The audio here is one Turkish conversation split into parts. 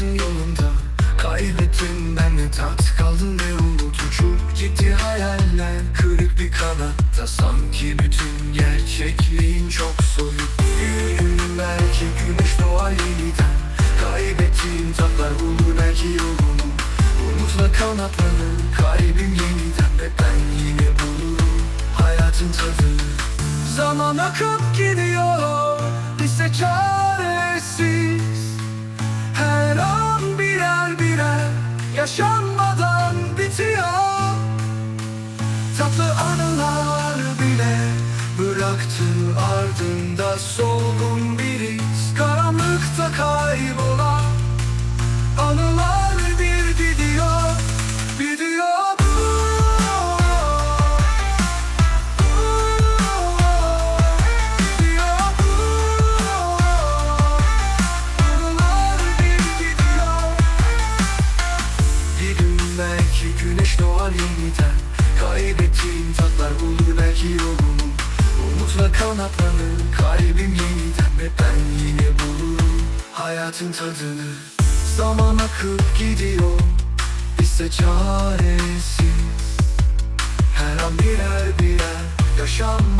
Gitsin yolunda Kaybettim ben ne tat kaldım ne umut Uçup gitti hayaller. Kırık bir kanatta Sanki bütün gerçekliğin çok soyut. Gün belki güneş doğar yeniden. Kaybettiğim tatlar bulur belki yolunu Umutla kanatlanır kalbim yeniden Ve ben yine bulurum hayatın tadı. Zaman akıp gidiyor Lise çaresi Yaşanmadan bitiyor. Tatlı anılar bile Bıraktı ardında solgun bir iz. Karanlıkta kaybolan Kaybettiğim tatlar bulur belki yolumu Umutla kanatlanır kalbim yeniden Ve ben yine bulurum hayatın tadını. Zaman akıp gidiyor ise çaresiz. Her an birer birer yaşanmadan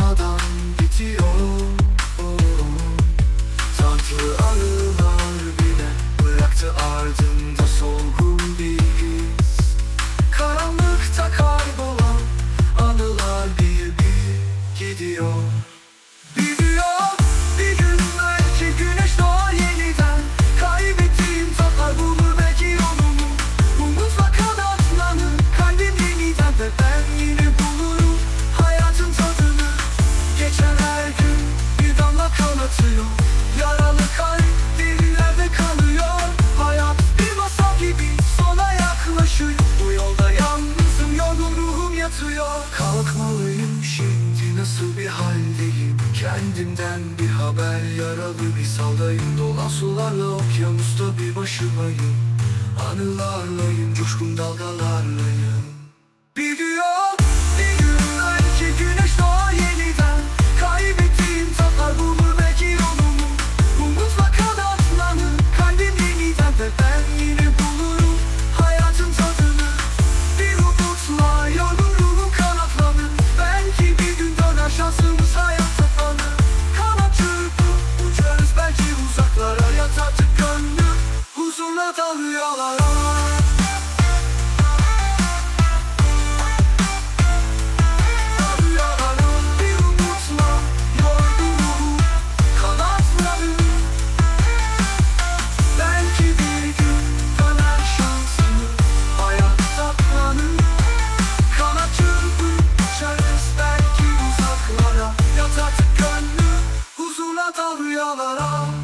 yatıyor Kalkmalıyım şimdi nasıl bir haldeyim? Kendimden bir haber yaralı bir saldayım. Dolan sularla okyanusta bir başımayım. Anılarlayım coşkun dalgalarlayım Başladık gönlü huzura da rüyalara.